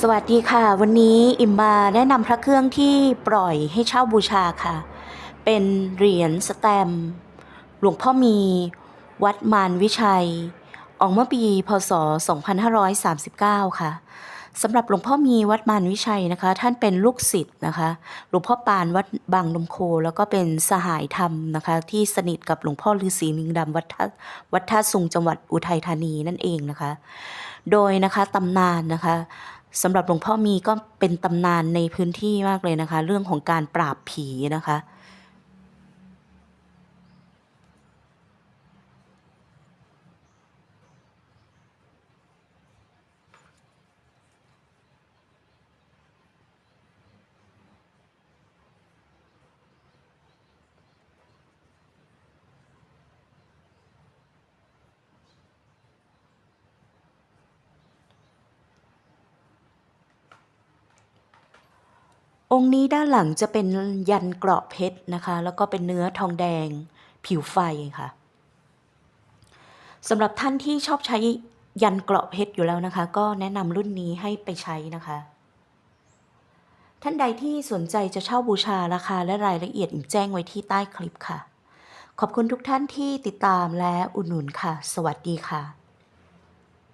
สวัสดีค่ะ วันนี้อิมมาแนะนำพระเครื่องที่ปล่อยให้เช่าบูชาค่ะ เป็นเหรียญสแตมหลวงพ่อมี วัดมารวิชัย ออกเมื่อปีพศ 2539 ค่ะสำหรับหลวงพ่อมีวัดมารวิชัยนะคะ ท่านเป็นลูกศิษย์นะคะ หลวงพ่อปานวัดบางนมโค แล้วก็เป็นสหายธรรมนะคะ ที่สนิทกับหลวงพ่อฤาษีลิงดำวัดท่าวัดท่าสุงจังหวัดอุทัยธานีนั่นเองนะคะ โดยนะคะตำนานนะคะ สำหรับหลวงพ่อมีก็เป็นตำนานในพื้นที่มากเลยนะคะ เรื่องของการปราบผีนะคะ องค์นี้ด้านหลังจะเป็นยันเกราะเพชรนะคะ แล้วก็เป็นเนื้อทองแดงผิวไฟค่ะสำหรับท่านที่ชอบใช้ยันเกราะเพชรอยู่แล้วนะคะ ก็แนะนำรุ่นนี้ให้ไปใช้นะคะ ท่านใดที่สนใจจะเช่าบูชาราคาและรายละเอียดอิมแจ้งไว้ที่ใต้คลิปค่ะ ขอบคุณทุกท่านที่ติดตามและอุดหนุนค่ะ สวัสดีค่ะ